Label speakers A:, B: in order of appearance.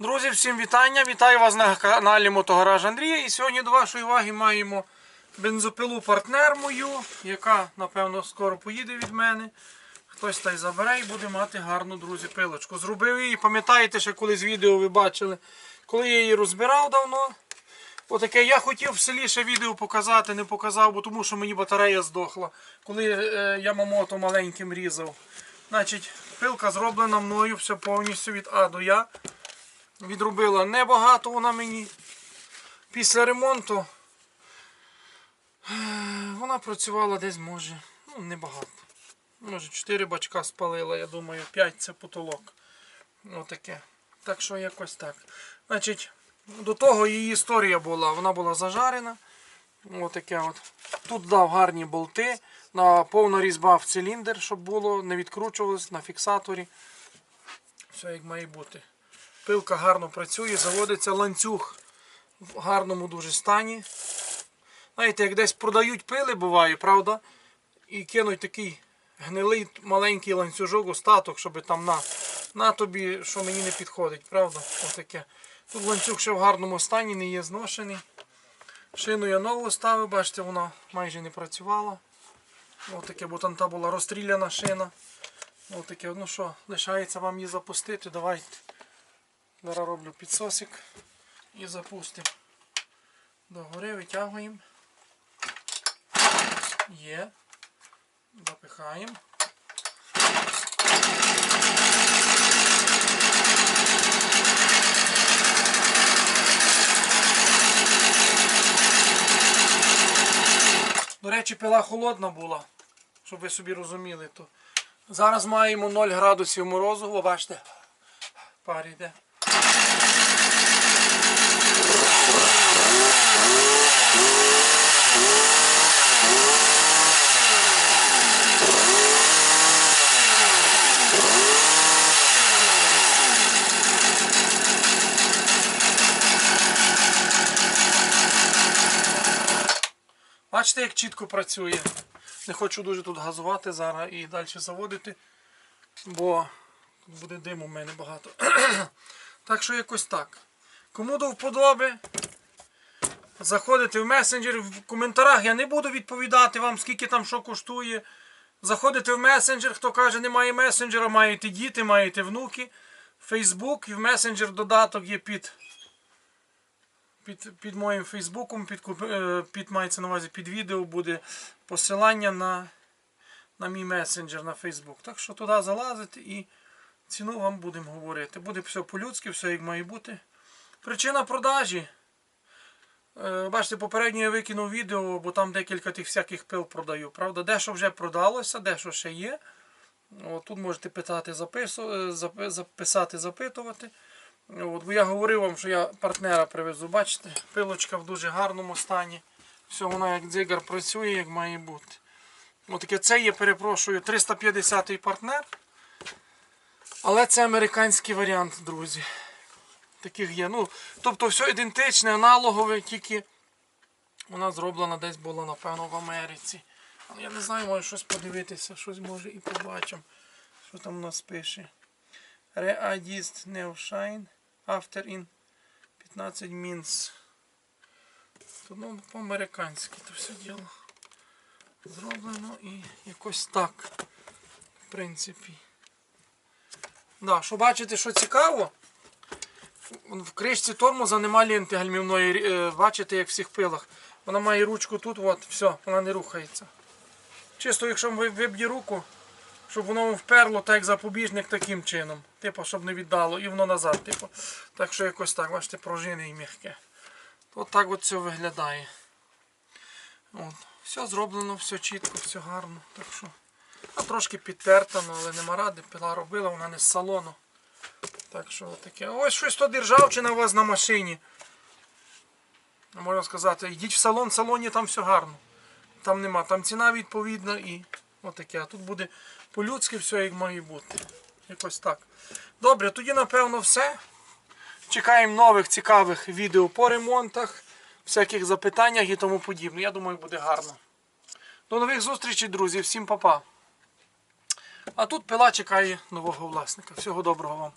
A: Друзі, всім вітання! Вітаю вас на каналі Мотогараж Андрія. І сьогодні до вашої уваги маємо бензопилу партнер мою, яка, напевно, скоро поїде від мене. Хтось та й забере і буде мати гарну, друзі, пилочку. Зробив її, пам'ятаєте, ще колись відео ви бачили, коли я її розбирав давно. Отаке я хотів в селі ще відео показати, не показав, бо тому що мені батарея здохла, коли е, я мамото маленьким різав. Значить, пилка зроблена мною, все повністю від А до Я. Відробила небагато вона мені. Після ремонту вона працювала десь може, ну небагато. Може 4 бачка спалила, я думаю, 5 це потолок. Отаке. Так що якось так. Значить, до того її історія була, вона була зажарена. Отаке от. Тут дав гарні болти, на повна різьба в циліндр, щоб було, не відкручувалось на фіксаторі. Все як має бути. Пилка гарно працює, заводиться ланцюг в гарному дуже стані. Знаєте, як десь продають пили, буває, правда? І кинуть такий гнилий маленький ланцюжок, остаток, щоб там на, на тобі, що мені не підходить, правда? Отаке. Тут ланцюг ще в гарному стані, не є зношений. Шину я нову ставив, бачите, вона майже не працювала. Отаке, бо там та була розстріляна шина. Отаке, ну що, лишається вам її запустити, давайте. Зараз роблю підсосик і запустимо. Догори витягуємо. Є. Запихаємо. До речі, пила холодна була, щоб ви собі розуміли. Зараз маємо 0 градусів морозу, бачите, пар йде. Бачите, як чітко працює. Не хочу дуже тут газувати зараз і далі заводити, бо буде диму в мене багато. Так що якось так. Кому до вподоби, заходите в месенджер, в коментарях я не буду відповідати вам, скільки там що коштує. Заходите в месенджер, хто каже, немає месенджера, маєте діти, маєте внуки. Фейсбук і в месенджер додаток є під під, під моїм фейсбуком, під, е, під мається на увазі під відео буде посилання на, на мій месенджер на Фейсбук. Так що туди залазите і ціну вам будемо говорити. Буде все по-людськи, все як має бути. Причина продажі. Е, Бачите, попередньо я викинув відео, бо там декілька тих всяких пил продаю. Правда, дещо вже продалося, дещо ще є. От, тут можете питати, запису, е, записати, запитувати. От, бо я говорив вам, що я партнера привезу. Бачите, пилочка в дуже гарному стані. Все, вона як дзигар працює, як має бути. Отаке це є, перепрошую, 350-й партнер. Але це американський варіант, друзі. Таких є. Ну, тобто все ідентичне, аналогове, тільки вона зроблена десь була, напевно, в Америці. Але я не знаю, може щось подивитися, щось може і побачимо. Що там у нас пише. Readist Neoshine After in 15 Mins. Тут ну, по-американськи це все діло зроблено і якось так. В принципі. Да, що бачите, що цікаво, в кришці тормоза нема ленти гальмівної, е, бачите, як в всіх пилах. Вона має ручку тут, от, все, вона не рухається. Чисто, якщо виб'є руку, щоб воно вперло так як запобіжник таким чином. Типу, щоб не віддало і воно назад. Типу. Так що якось так, бачите, пружини і м'яке. От так от все виглядає. От. Все зроблено, все чітко, все гарно. Так що. Трошки підтерта, ну, але нема ради, пила робила, вона не з салону. Так що таке. Ось щось то державчина у вас на машині. Можна сказати, йдіть в салон, в салоні там все гарно. Там нема, там ціна відповідна і отаке. А тут буде по-людськи все як має бути. Якось так. Добре, тоді напевно все. Чекаємо нових цікавих відео по ремонтах, всяких запитаннях і тому подібне. Я думаю, буде гарно. До нових зустрічей, друзі. Всім па-па. А тут пила чекає нового власника. Всього доброго вам.